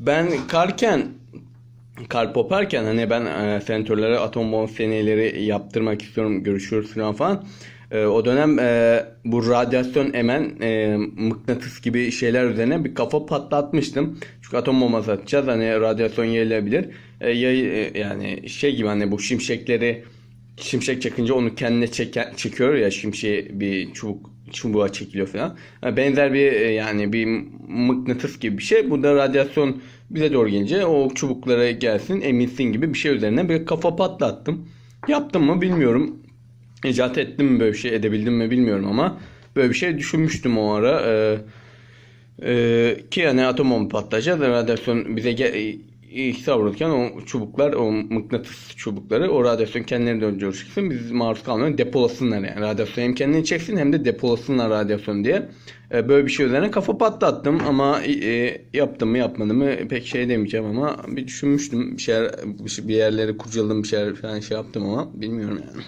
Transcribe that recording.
Ben karken kar poparken hani ben e, sensörlere atom bomb deneyleri yaptırmak istiyorum görüşüyoruz falan falan. E, o dönem e, bu radyasyon emen e, mıknatıs gibi şeyler üzerine bir kafa patlatmıştım. Çünkü atom bombası atacağız hani radyasyon yayılabilir. E, yay, e, yani şey gibi hani bu şimşekleri şimşek çakınca onu kendine çeken, çekiyor ya şimşeği bir çubuk çubuğa çekiliyor falan. Benzer bir e, yani bir mıknatıs gibi bir şey. Burada radyasyon bize doğru gelince o çubuklara gelsin eminsin gibi bir şey üzerine bir kafa patlattım. Yaptım mı bilmiyorum. İcat ettim mi böyle bir şey edebildim mi bilmiyorum ama böyle bir şey düşünmüştüm o ara. Ee, ee, ki yani atom bomba patlayacak radyasyon bize ge- e, savrulurken o çubuklar, o mıknatıs çubukları o radyasyon kendilerine dönünce çıksın. Biz maruz kalmayalım. Depolasınlar yani. Radyasyon hem kendini çeksin hem de depolasınlar radyasyon diye. Ee, böyle bir şey üzerine kafa patlattım ama e, yaptım mı yapmadım mı pek şey demeyeceğim ama bir düşünmüştüm. Bir şeyler bir yerleri kurcaladım bir şeyler falan şey yaptım ama bilmiyorum yani.